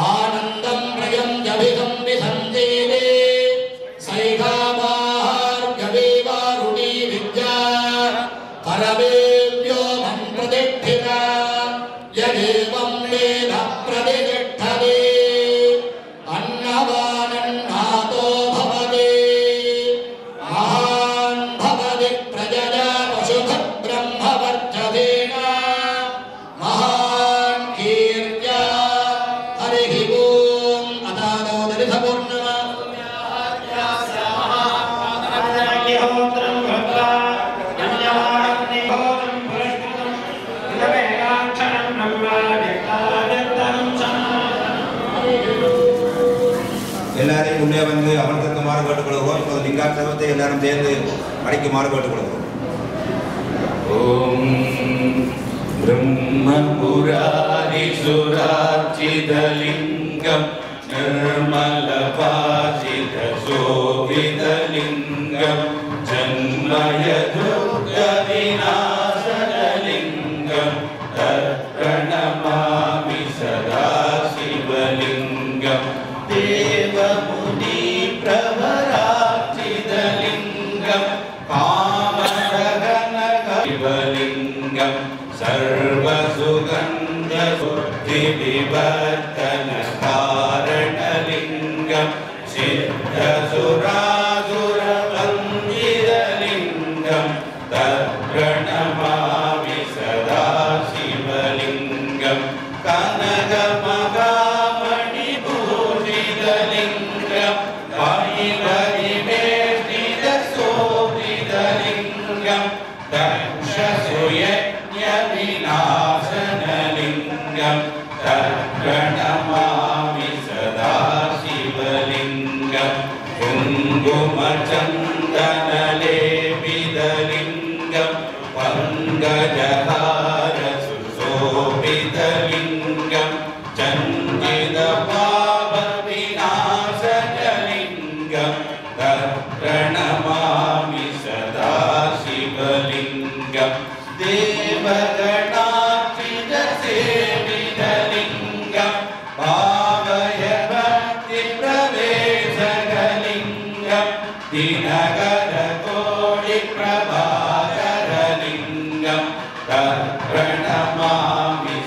আর எல்லாரையும் உள்ளே வந்து அமர்ந்திருக்குமாறு கேட்டுக்கொள்கிறோம் இப்போது லிங்கார் சர்வத்தை எல்லாரும் சேர்ந்து அடைக்குமாறு கேட்டுக்கொள்கிறோம் ஓம் பிரம்மபுராரி சுராச்சிதலிங்கம் நிர்மல பாசித சோ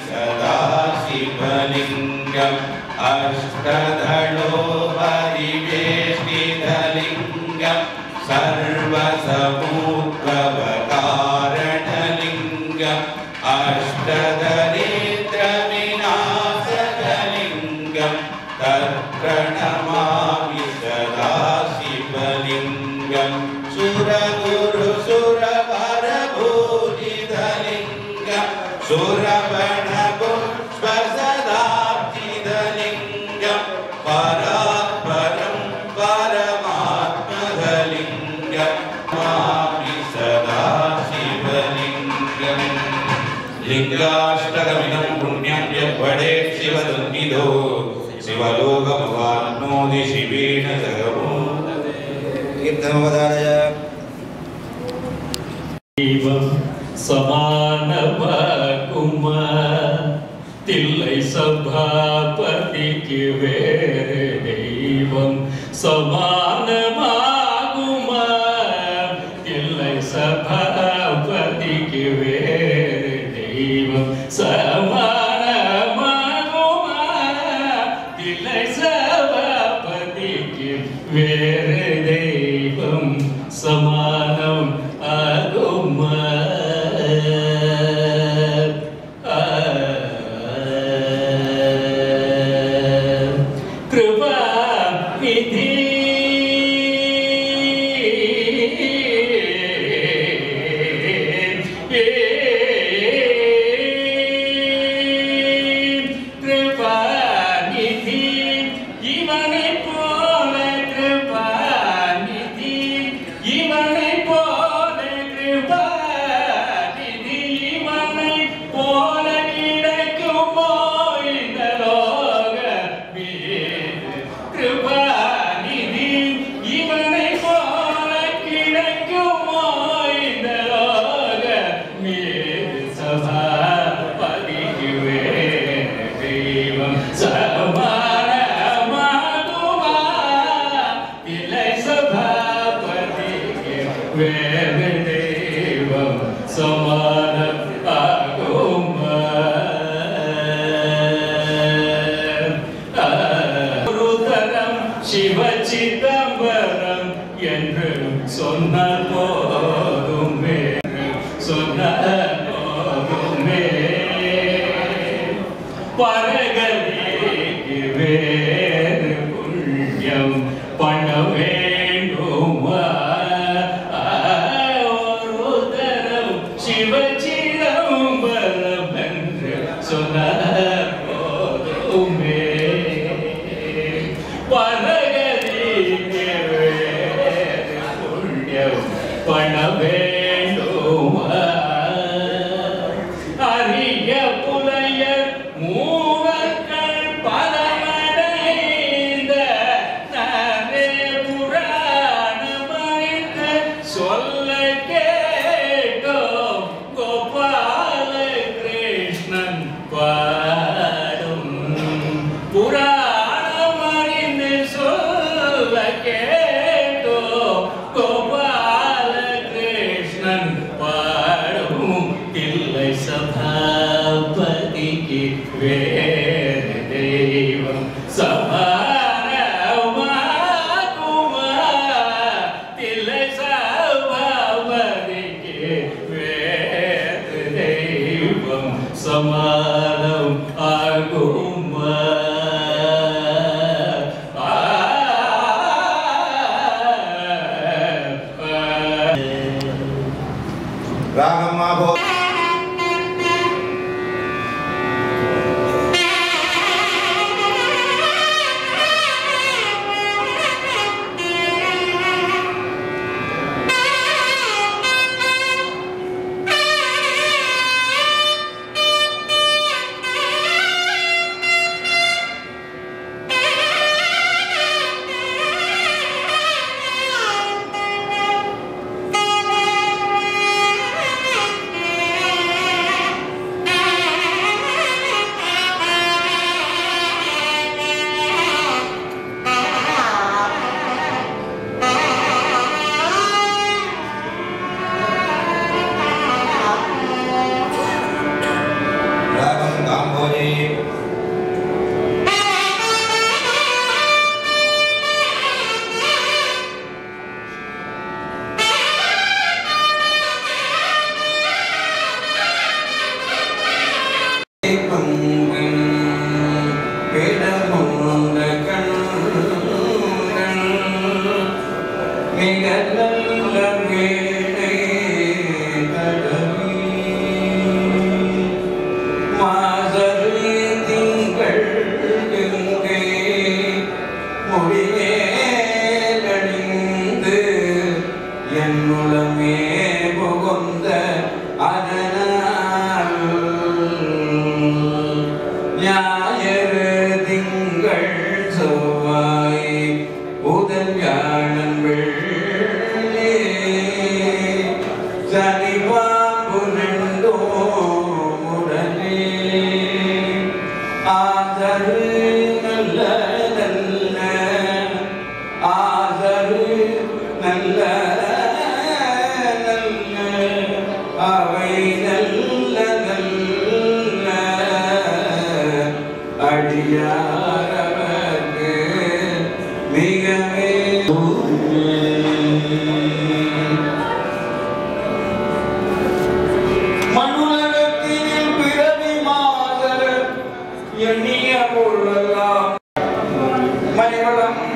सदा शिवलिङ्गम् अष्टधडो गङ्गाष्टकमिदं पुण्यं यद्वडेत् शिवसन्निधो। शिवलोकमवाप्नोति शिवेन सगमोदय சமானமாக்கும் தில்லை சபாபதிக்கு வேறு தெய்வம் சமா where சிதம்பரம் என்று சொன்னால் போதுமே. சொன்னால் போதுமே. பரகதிக்குவே muito. Sama comum that ela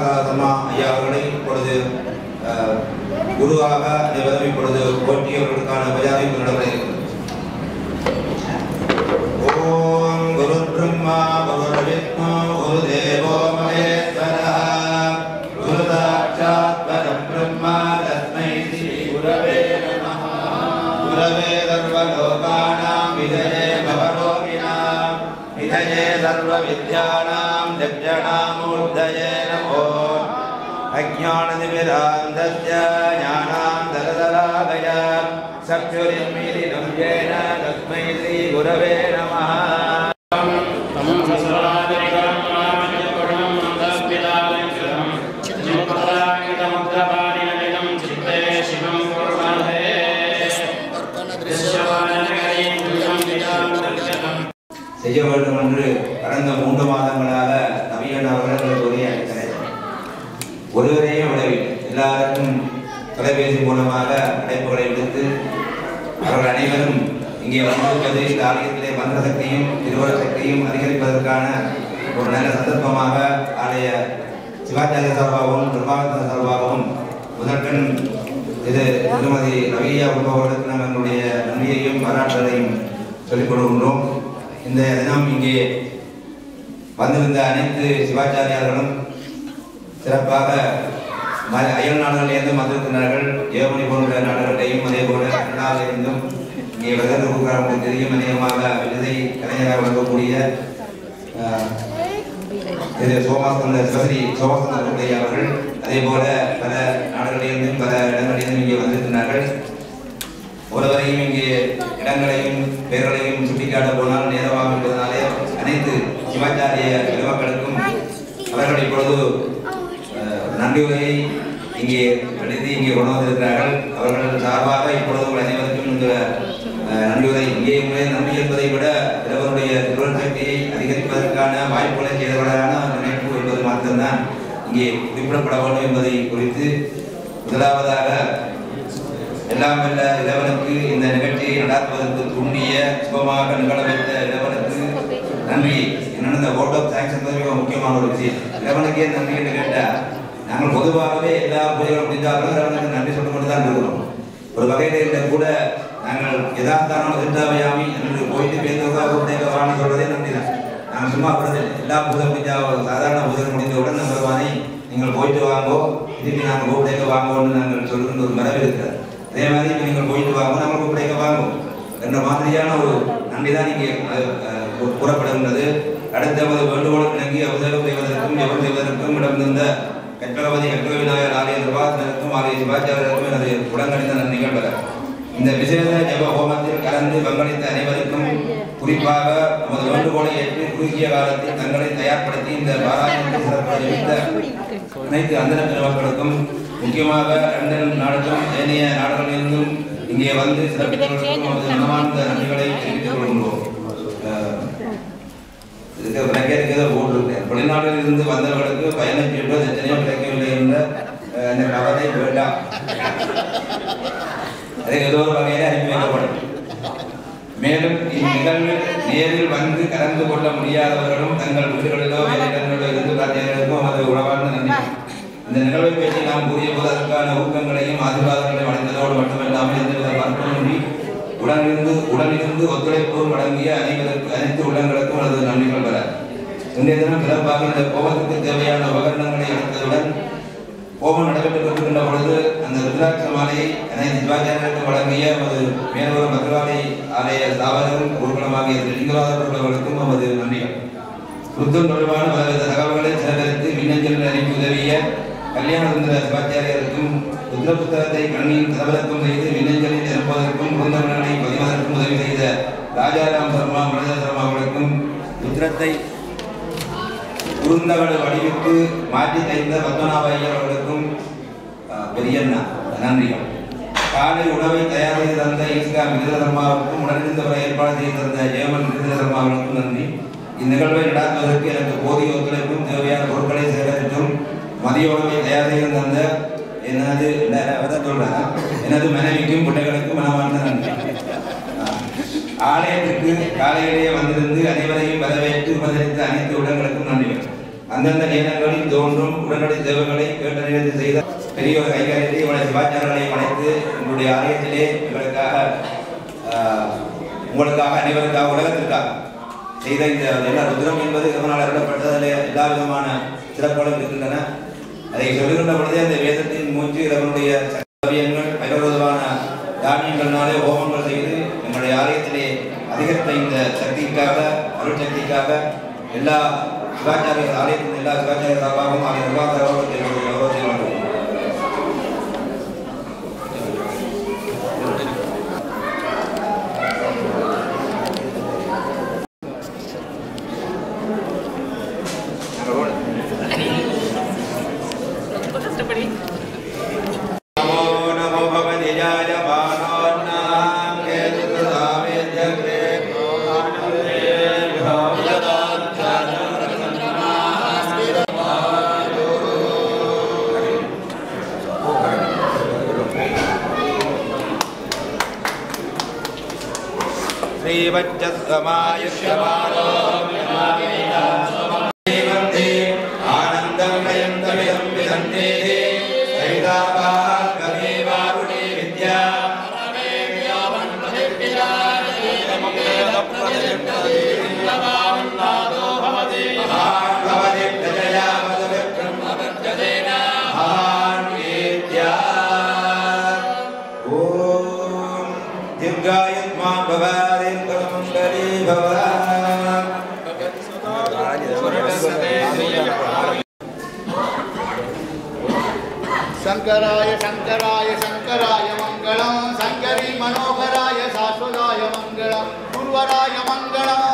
திருமதி ஐயா அவர்களை இப்பொழுது குருவாக நிபதம் இப்பொழுது போட்டியவர்களுக்கான மரியாதைக்கு நடைபெற இருக்கிறது ஓம் குரு பிரம்மா குரு விஷ்ணு குரு தேவோ மகேஸ்வரः குரு சாட்சாத் பரம் பிரம்மா தஸ்மை ஸ்ரீ குரவே நமः. குரவே விஜயே பவரோகிணாம் விஜயே चणामूर्धये नमो अज्ञाननिविरान्ध्यां दलदलादय सप्तुर्यं येन तस्मै श्रीगुरवे नमः ஒரு நல்ல சந்தர்ப்பமாக ஆலய சிவாச்சாரிய சார்பாகவும் பிரபாகர சார்பாகவும் முதற்கண் இது திருமதி ரவியா உபவர்களுக்கு நாம் எங்களுடைய நன்றியையும் பாராட்டுதலையும் சொல்லிக் கொடுக்கின்றோம். இந்த தினம் இங்கே வந்திருந்த அனைத்து சிவாச்சாரியார்களும் சிறப்பாக ம- அயல் நாடுகளிலிருந்தும் வந்திருக்கிறார்கள் ஏமனி போன்ற நாடுகளிலேயும் அதே போல கனடாவிலிருந்தும் இங்கே வருகிற உங்களுக்கு தெரியும் அநேகமாக விருதை கலைஞராக வழங்கக்கூடிய திரு சோமாசந்தர் சிவஸ்ரீ சோமாசந்த பிள்ளை அவர்கள். அதே போல பல நாடுகளிலிருந்தும் பல இடங்களிலிருந்தும் இங்கே வந்திருக்கிறார்கள். ஒருவரையும் இங்கே இடங்களையும் பெயர்களையும் சுட்டிக்காட்ட போனால் நேரமாகும் என்பதனாலே அனைத்து சிவாச்சாரிய பெருமக்களுக்கும் அவர்கள் இப்பொழுது நன்றியுரையை நன்றி இங்கே எழுதி இங்கே கொண்டு வந்திருக்கிறார்கள். அவர்கள் சார்பாக இப்பொழுது அனைவருக்கும் இந்த நண்பரை இங்கே நம்பி என்பதை விட இவருடைய தொழிற்சக்தியை அதிகரிப்பதற்கான வாய்ப்புகளை செய்தவர்களான நினைப்பு என்பது மாத்திரம்தான். இங்கே குறிப்பிடப்பட வேண்டும் என்பதை குறித்து முதலாவதாக எல்லாம் வல்ல இளவனுக்கு இந்த நிகழ்ச்சியை நடாத்துவதற்கு துண்ணிய சுபமாக நிகழ வைத்த இளவனுக்கு நன்றி. என்னென்ன ஓட் ஆஃப் தேங்க்ஸ் என்பது மிக முக்கியமான ஒரு விஷயம். இளவனுக்கே நன்றி என்று கேட்டால் நாங்கள் பொதுவாகவே எல்லா புதிய முடிஞ்சாலும் இளவனுக்கு நன்றி சொல்லிக்கொண்டு தான் இருக்கிறோம் ஒரு வகையில் கூட நாங்கள் யதார்த்தான திட்டாவையாமி என்று போயிட்டு பேருக்காக வான்னு சொல்றதே நன்றி தான் நாங்கள் சும்மா விடுறது எல்லா பூஜை முடிஞ்சா சாதாரண பூஜை முடிந்தவுடன் நம்ம பகவானை நீங்கள் போயிட்டு வாங்கோ. திருப்பி நாங்கள் கூப்பிடைக்க வாங்கோன்னு நாங்கள் சொல்லுகின்ற ஒரு மரபு இருக்கிறது. அதே மாதிரி இப்போ நீங்கள் போயிட்டு வாங்க நாங்கள் கூப்பிடைக்க வாங்கும் என்ற மாதிரியான ஒரு நன்றி தான் இங்கே கூறப்படுகின்றது. அடுத்த நமது வேண்டுகோளுக்கு இணங்கி அபிஷேகம் செய்வதற்கும் எவர் செய்வதற்கும் இடமிருந்த கற்பகவதி கற்பக விநாயகர் ஆலய நிர்வாகத்தினருக்கும் ஆலய சிவாச்சாரியருக்கும் எனது உடனடித்த நன்றிகள் பெற இந்த விசேஷ ஜப ஹோமத்தில் கலந்து பங்களித்த அனைவருக்கும் குறிப்பாக நமது வேண்டுகோளை ஏற்று குறுகிய காலத்தில் தங்களை தயார்படுத்தி இந்த பாராயணத்தை சிறப்பு அனைத்து அந்தன பெருமக்களுக்கும் முக்கியமாக லண்டன் நாடுகளும் ஏனைய நாடுகளிலிருந்தும் இங்கே வந்து சிறப்பித்தவர்களுக்கும் நமது மனமார்ந்த நன்றிகளை தெரிவித்துக் கொள்கின்றோம். அஹ், வெளிநாட்டில் இருந்து வந்தவர்களுக்கு பதினஞ்சு ரூபாய் எத்தனையோ கிடைக்கவில்லை என்ற அந்த கவலை வேண்டாம். அது ஏதோ ஒரு வகையில் அனுப்பி வைக்கப்படும் மேலும் இந்நிகழ்வு நேரில் வந்து கலந்து கொள்ள முடியாதவர்களும் தங்கள் வீடுகளிலோ வேலைகளிலோ இருந்து பிரார்த்தனைகளுக்கும் அது உணவார்ந்த இந்த நிகழ்வை பற்றி நாம் கூறிய போது அதற்கான ஊக்கங்களையும் ஆசீர்வாதங்களையும் அடைந்ததோடு மட்டுமல்லாமல் எந்தவித மருத்துவமின்றி உடனிருந்து உடனிருந்து ஒத்துழைப்போடு வழங்கிய அனைவருக்கு அனைத்து உள்ளங்களுக்கும் அது நன்றிகள் பெற இன்றைய தினம் சிறப்பாக இந்த கோபத்துக்கு தேவையான ருத்ராட்ச என அனைத்து வழங்கிய நமது மேலூர் மதுராலை ஆலய ஸ்தாபகரும் குருகுலமாகிய லிங்கவாதர்களுக்கும் நமது நன்றிகள். புத்தம் தொடர்பான பலவித தகவல்களை சிலருக்கு மின்னஞ்சல் அனுப்பி உதவிய கல்யாணசுந்தர சிவாச்சாரியருக்கும் ருத்ர புத்தகத்தை கண்ணியின் தரவிறக்கம் செய்து மின்னஞ்சலில் அனுப்புவதற்கும் குருந்தவர்களை பதிவதற்கும் உதவி செய்த ராஜாராம் சர்மா மனித சர்மா அவர்களுக்கும் ருத்ரத்தை குறுந்தகடு வடிவிற்கு மாற்றி தைத்த பத்மநாப ஐயர் அவர்களுக்கும் பெரியண்ணா. நன்றிகள் காலை உணவை தயார் செய்து தந்த ஈஸ்கா மிருத சர்மாவுக்கும் உடனிருந்தவரை ஏற்பாடு செய்து தந்த ஜெயமன் மிருத சர்மா நன்றி. இந்நிகழ்வை நடாத்துவதற்கு எனக்கு போதிய ஒத்துழைப்பும் தேவையான பொருட்களை சேகரித்தும் மதிய உணவை தயார் செய்து தந்த எனது சொல்றேன். எனது மனைவிக்கும் பிள்ளைகளுக்கும் மனமார்ந்த நன்றி. ஆலயத்திற்கு காலையிலேயே வந்திருந்து அனைவரையும் வரவேற்று உபதரித்த அனைத்து இடங்களுக்கும் நன்றிகள். அந்தந்த நேரங்களில் தோன்றும் உடனடி தேவைகளை கேட்டறிந்து செய்த பெரிய ஒரு கைகாரியத்தை இவனை சிவாச்சாரங்களையும் அழைத்து உங்களுடைய ஆலயத்திலே இவருக்காக ஆஹ், உங்களுக்காக அனைவருக்காக உலகத்திற்காக செய்த இந்த என்ன ருத்ரம் என்பது இவனால் அருளப்பட்டதில் எல்லா விதமான சிறப்புகளும் இருக்கின்றன. அதை சொல்லுகின்ற பொழுதே அந்த வேதத்தின் மூச்சு இவனுடைய சரியங்கள் பைரவதமான தானியங்கள்னாலே ஹோமங்கள் செய்து எங்களுடைய ஆலயத்திலே அதிகரித்த இந்த சக்திக்காக அருள் சக்திக்காக எல்லா Ganyan ang alim, Allah, ganyan ang tabahong alim, nila, ganyan ang. मायुष्यमात्मा शङ्कराय शङ्कराय शङ्कराय मङ्गलम् शङ्करी मनोहराय शाश्वताय मङ्गलम् गुरुवराय मङ्गलम्